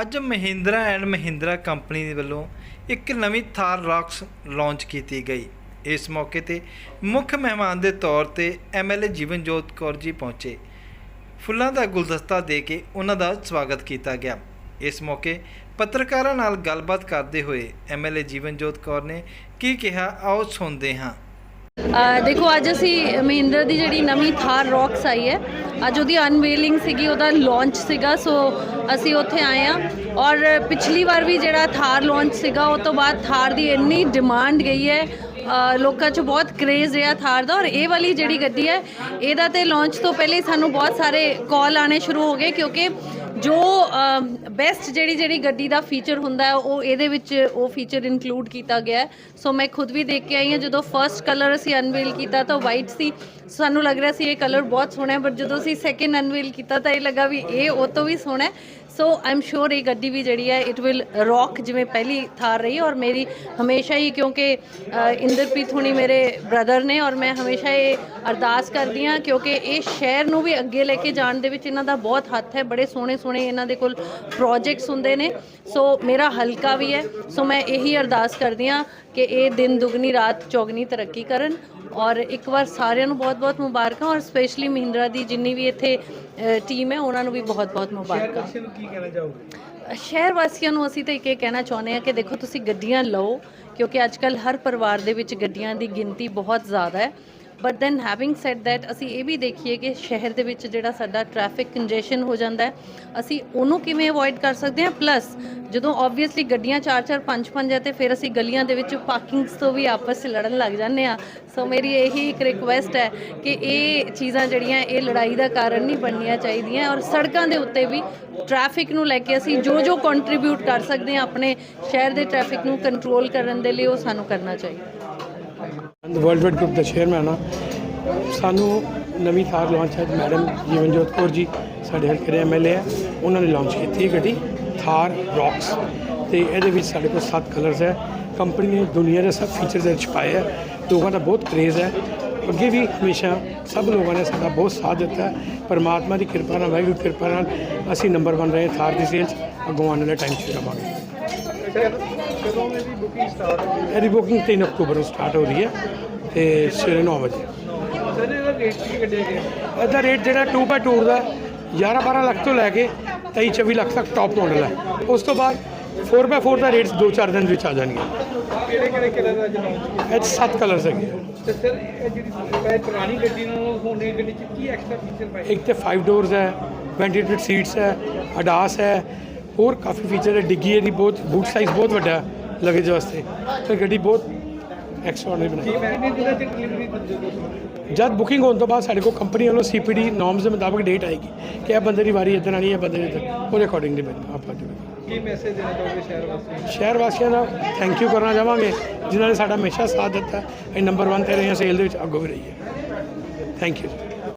ਅੱਜ Mahindra and Mahindra company ਦੇ ਵੱਲੋਂ ਇੱਕ ਨਵੀਂ ਥਾਰ ਰੌਕਸ ਲਾਂਚ ਕੀਤੀ ਗਈ। ਇਸ ਮੌਕੇ ਤੇ ਮੁੱਖ ਮਹਿਮਾਨ ਦੇ ਤੌਰ ਤੇ ਐਮਐਲਏ ਜੀਵਨਜੋਤ ਕੌਰ ਜੀ ਪਹੁੰਚੇ। ਫੁੱਲਾਂ ਦਾ ਗੁਲਦਸਤਾ ਦੇ ਕੇ ਉਹਨਾਂ ਦਾ ਸਵਾਗਤ ਕੀਤਾ ਗਿਆ। ਇਸ ਮੌਕੇ ਪੱਤਰਕਾਰਾਂ ਨਾਲ ਗੱਲਬਾਤ ਕਰਦੇ ਹੋਏ ਐਮਐਲਏ ਜੀਵਨਜੋਤ ਕੌਰ ਨੇ ਕੀ ਕਿਹਾ, ਆਓ ਸੁਣਦੇ ਹਾਂ। ਦੇਖੋ, ਅੱਜ ਅਸੀਂ ਮਹਿੰਦਰ ਦੀ ਜਿਹੜੀ ਨਵੀਂ ਥਾਰ ਰੌਕਸ ਆਈ ਹੈ, ਅੱਜ ਉਹਦੀ ਅਨਵੇਲਿੰਗ ਸੀਗੀ, ਉਹਦਾ ਲਾਂਚ ਸੀਗਾ ਸੋ ਅਸੀਂ ਉੱਥੇ ਆਏ ਆ ਔਰ ਪਿਛਲੀ ਵਾਰ ਵੀ ਜਿਹੜਾ ਥਾਰ ਲਾਂਚ ਸੀਗਾ, ਉਹ ਤੋਂ ਬਾਅਦ ਥਾਰ ਦੀ ਇੰਨੀ ਡਿਮਾਂਡ ਗਈ ਹੈ ਲੋਕਾਂ 'ਚ ਬਹੁਤ ਕਰੇਜ਼ ਰਿਹਾ ਥਾਰ ਦਾ। ਔਰ ਇਹ ਵਾਲੀ ਜਿਹੜੀ ਗੱਡੀ ਹੈ, ਇਹਦਾ ਤੇ ਲਾਂਚ ਤੋਂ ਪਹਿਲੇ ਹੀ ਸਾਨੂੰ ਬਹੁਤ ਸਾਰੇ ਕਾਲ ਆਣੇ ਸ਼ੁਰੂ ਹੋ ਗਏ, ਕਿਉਂਕਿ ਜੋ ਬੈਸਟ ਜਿਹੜੀ ਜਿਹੜੀ ਗੱਡੀ ਦਾ ਫੀਚਰ ਹੁੰਦਾ ਹੈ, ਉਹ ਇਹਦੇ ਵਿੱਚ ਉਹ ਫੀਚਰ ਇਨਕਲੂਡ ਕੀਤਾ ਗਿਆ ਹੈ। ਸੋ ਮੈਂ ਖੁਦ ਵੀ ਦੇਖ ਕੇ ਆਈ ਹਾਂ, ਜਦੋਂ ਫਰਸਟ ਕਲਰ ਅਸੀਂ ਅਨਵੇਲ ਕੀਤਾ ਤਾਂ ਵਾਈਟ ਸੀ। ਸਾਨੂੰ ਲੱਗ ਰਿਹਾ ਸੀ ਇਹ ਕਲਰ ਬਹੁਤ ਸੋਹਣਾ ਹੈ ਬਟ ਜਦੋਂ ਅਸੀਂ ਸੈਕਿੰਡ ਅਨਵੇਲ ਕੀਤਾ ਤਾਂ ਇਹ ਲੱਗਾ ਵੀ ਇਹ ਉਹ ਤੋਂ ਵੀ ਸੋਹਣਾ ਹੈ। ਸੋ ਆਮ ਸ਼ੋਰ ਇਹ ਗੱਡੀ ਵੀ ਜਿਹੜੀ ਹੈ ਇਟ ਵਿਲ ਰੌਕ ਜਿਵੇਂ ਪਹਿਲੀ ਥਾਰ ਰਹੀ ਔਰ ਮੇਰੀ ਹਮੇਸ਼ਾ ਹੀ ਕਿਉਂਕਿ ਇੰਦਰਪ੍ਰੀਤ ਹੁਣੀ ਮੇਰੇ ਬ੍ਰਦਰ ਨੇ ਔਰ ਮੈਂ ਹਮੇਸ਼ਾ ਇਹ ਅਰਦਾਸ ਕਰਦੀ ਹਾਂ ਕਿਉਂਕਿ ਇਹ ਸ਼ਹਿਰ ਨੂੰ ਵੀ ਅੱਗੇ ਲੈ ਕੇ ਜਾਣ ਦੇ ਵਿੱਚ ਇਹਨਾਂ ਦਾ ਬਹੁਤ ਹੱਥ ਹੈ। ਬੜੇ ਸੋਹਣੇ ਸੋਹਣੇ ਇਹਨਾਂ ਦੇ ਕੋਲ ਪ੍ਰੋਜੈਕਟਸ ਹੁੰਦੇ ਨੇ। ਸੋ ਮੇਰਾ ਹਲਕਾ ਵੀ ਹੈ। ਸੋ ਮੈਂ ਇਹੀ ਅਰਦਾਸ ਕਰਦੀ ਹਾਂ ਕਿ ਇਹ ਦਿਨ ਦੁਗਣੀ ਰਾਤ ਚੌਗਣੀ ਤਰੱਕੀ ਕਰਨ ਔਰ ਇੱਕ ਵਾਰ ਸਾਰਿਆਂ ਨੂੰ ਬਹੁਤ-ਬਹੁਤ ਮੁਬਾਰਕਾਂ ਔਰ ਸਪੈਸ਼ਲੀ ਮਹਿੰਦਰਾ ਦੀ ਜਿੰਨੀ ਵੀ ਇੱਥੇ ਟੀਮ ਹੈ ਉਹਨਾਂ ਨੂੰ ਵੀ ਬਹੁਤ-ਬਹੁਤ ਮੁਬਾਰਕਾਂ। ਨੂੰ ਕੀ ਕਹਿਣਾ ਚਾਹੋਗੇ? ਸ਼ਹਿਰ ਵਾਸੀਆਂ ਨੂੰ ਅਸੀਂ ਤਾਂ ਇੱਕ ਇਹ ਕਹਿਣਾ ਚਾਹੁੰਦੇ ਹਾਂ ਕਿ ਦੇਖੋ ਤੁਸੀਂ ਗੱਡੀਆਂ ਲਓ ਕਿਉਂਕਿ ਅੱਜ ਕੱਲ ਹਰ ਪਰਿਵਾਰ ਦੇ ਵਿੱਚ ਗੱਡੀਆਂ ਦੀ ਗਿਣਤੀ ਬਹੁਤ ਜ਼ਿਆਦਾ ਹੈ। But then having said that ਅਸੀਂ ਇਹ ਵੀ ਦੇਖੀਏ ਕਿ ਸ਼ਹਿਰ ਦੇ ਵਿੱਚ ਜਿਹੜਾ ਸਾਡਾ ਟ੍ਰੈਫਿਕ ਕੰਜੈਸ਼ਨ ਹੋ ਜਾਂਦਾ ਹੈ, ਅਸੀਂ ਉਹਨੂੰ ਕਿਵੇਂ ਅਵੋਇਡ ਕਰ ਸਕਦੇ ਹਾਂ? ਪਲੱਸ ਜਦੋਂ ਆਬਵੀਅਸਲੀ ਗੱਡੀਆਂ 4-4 5-5 ਹੈ ਤੇ ਫਿਰ ਅਸੀਂ ਗਲੀਆਂ ਦੇ ਵਿੱਚ ਪਾਰਕਿੰਗਸ ਤੋਂ ਵੀ ਆਪਸ 'ਚ ਲੜਨ ਲੱਗ ਜਾਂਦੇ ਆ ਸੋ ਮੇਰੀ ਇਹੀ ਇੱਕ ਰਿਕੁਐਸਟ ਹੈ ਕਿ ਇਹ ਚੀਜ਼ਾਂ ਜਿਹੜੀਆਂ, ਇਹ ਲੜਾਈ ਦਾ ਕਾਰਨ ਨਹੀਂ ਬਣਨੀਆਂ ਚਾਹੀਦੀਆਂ ਔਰ ਸੜਕਾਂ ਦੇ ਉੱਤੇ ਵੀ ਟ੍ਰੈਫਿਕ ਨੂੰ ਲੈ ਕੇ ਅਸੀਂ ਜੋ ਜੋ ਕੰਟਰੀਬਿਊਟ ਕਰ ਸਕਦੇ ਹਾਂ ਆਪਣੇ ਸ਼ਹਿਰ ਦੇ ਟ੍ਰੈਫਿਕ ਨੂੰ ਕੰਟਰੋਲ ਕਰਨ ਦੇ ਲਈ ਉਹ ਸਾਨੂੰ ਕਰਨਾ ਚਾਹੀਦਾ। ਵਰਲਡ ਵਾਈਡ ਗਰੁੱਪ ਦਾ ਚੇਅਰਮੈਨ ਆ ਸਾਨੂੰ ਨਵੀਂ ਥਾਰ ਲਾਂਚ ਹੈ ਮੈਡਮ ਜੀਵਨਜੋਤ ਕੌਰ ਜੀ, ਸਾਡੇ ਹਲਕੇ ਦੇ ਐਮਐਲਏ ਆ ਉਹਨਾਂ ਨੇ ਲਾਂਚ ਕੀਤੀ ਹੈ ਗੱਡੀ ਥਾਰ ਰੌਕਸ ਤੇ ਇਹਦੇ ਵਿੱਚ ਸਾਡੇ ਕੋਲ 7 ਕਲਰਸ ਹੈ। ਕੰਪਨੀ ਨੇ ਦੁਨੀਆ ਦੇ ਸਭ ਫੀਚਰਸ ਇਹਦੇ 'ਚ ਪਾਏ ਹੈ। ਲੋਕਾਂ ਦਾ ਬਹੁਤ ਕਰੇਜ਼ ਹੈ। ਅੱਗੇ ਵੀ ਹਮੇਸ਼ਾ ਸਭ ਲੋਕਾਂ ਨੇ ਸਾਡਾ ਬਹੁਤ ਸਾਥ ਦਿੱਤਾ ਪਰਮਾਤਮਾ ਦੀ ਕਿਰਪਾ ਨਾਲ, ਵਾਹਿਗੁਰੂ ਕਿਰਪਾ ਨਾਲ ਅਸੀਂ ਨੰਬਰ 1 ਰਹੇ ਥਾਰ ਦੀ ਸੇਲਸ ਅੱਗੋਂ ਵਾਲੇ ਟਾਈਮ 'ਚ ਰਵਾਂਗੇ ਕਦੋਂ ਮੇਰੀ ਬੁਕਿੰਗ ਸਟਾਰਟ ਹੋ ਇਹਦੀ ਬੁਕਿੰਗ 3 ਅਕਤੂਬਰ ਨੂੰ ਸਟਾਰਟ ਹੋ ਰਹੀ ਹੈ ਤੇ ਸਵੇਰੇ 9 ਵਜੇ। ਸਰ ਇਹਦਾ ਰੇਟ ਕੀ ਕੱਢਿਆ ਗਿਆ? ਇਹਦਾ ਰੇਟ ਜਿਹੜਾ 2x2 ਦਾ 11 12 ਲੱਖ ਤੋਂ ਲੈ ਕੇ 23 24 ਲੱਖ ਤੱਕ ਟੌਪ ਮਾਡਲ ਹੈ। ਉਸ ਤੋਂ ਬਾਅਦ 4x4 ਦਾ ਰੇਟ 2-4 ਦਿਨ ਵਿੱਚ ਆ ਜਾਣਗੇ। ਕਿਹੜੇ ਕਿਹੜੇ ਕਲਰ ਦਾ ਜਨਾਬ ਇਹ 'ਚ ਸੱਤ ਕਲਰਸ ਹੈਗੇ। ਤੇ ਸਰ ਇਹ ਜਿਹੜੀ ਪਹਿਲੇ ਪੁਰਾਣੀ ਗੱਡੀ ਨਾਲ ਹੁਣ ਇਹ ਗੱਡੀ ਚ ਕੀ ਐਕਸਟਰਾ ਫੀਚਰ ਪਾਏ ਇੱਕ ਤੇ 5 ਡੋਰਸ ਹੈ ਵੈਂਟੀਲੇਟਡ ਸੀਟਸ ਹੈ ਅਡਾਸ ਹੈ ਹੋਰ ਕਾਫੀ ਫੀਚਰ ਹੈ ਡਿੱਗੀ ਇਹਦੀ ਬਹੁਤ ਬੂਟ ਸਾਈਜ਼ ਬਹੁਤ ਵੱਡਾ ਹੈ। ਲਗੇਜ ਵਾਸਤੇ। ਤੇ ਗੱਡੀ ਬਹੁਤ ਐਕਸਟਰਾਡਨਰੀ ਬਣਾਈ। ਜਦ ਬੁਕਿੰਗ ਹੋਣ ਤੋਂ ਬਾਅਦ ਸਾਡੇ ਕੋਲ ਕੰਪਨੀ ਵੱਲੋਂ ਸੀਪੀਡੀ ਨੋਰਮਸ ਦੇ ਮੁਤਾਬਕ ਡੇਟ ਆਏਗੀ ਕਿ ਇਹ ਬੰਦੇ ਦੀ ਵਾਰੀ ਇੱਦਾਂ ਆਣੀ ਹੈ ਬੰਦੇ ਦੀ ਉਹਦੇ ਅਕੋਰਡਿੰਗਲੀ ਆਪਾਂ ਦੇਵਾਂਗੇ ਕੀ ਮੈਸੇਜ ਦੇਣਾ ਚਾਹੋਗੇ ਸ਼ਹਿਰ ਵਾਸੀਆਂ ਨੂੰ? ਸ਼ਹਿਰ ਵਾਸੀਆਂ ਦਾ ਥੈਂਕ ਯੂ ਕਰਨਾ ਚਾਹਾਂਗੇ ਜਿਨ੍ਹਾਂ ਨੇ ਸਾਡਾ ਹਮੇਸ਼ਾ ਸਾਥ ਦਿੱਤਾ ਇਹ ਨੰਬਰ 1 ਤੇ ਰਹੇ ਸੇਲ ਦੇ ਵਿੱਚ ਅੱਗੋਂ ਵੀ ਰਹੀ ਹੈ ਥੈਂਕ ਯੂ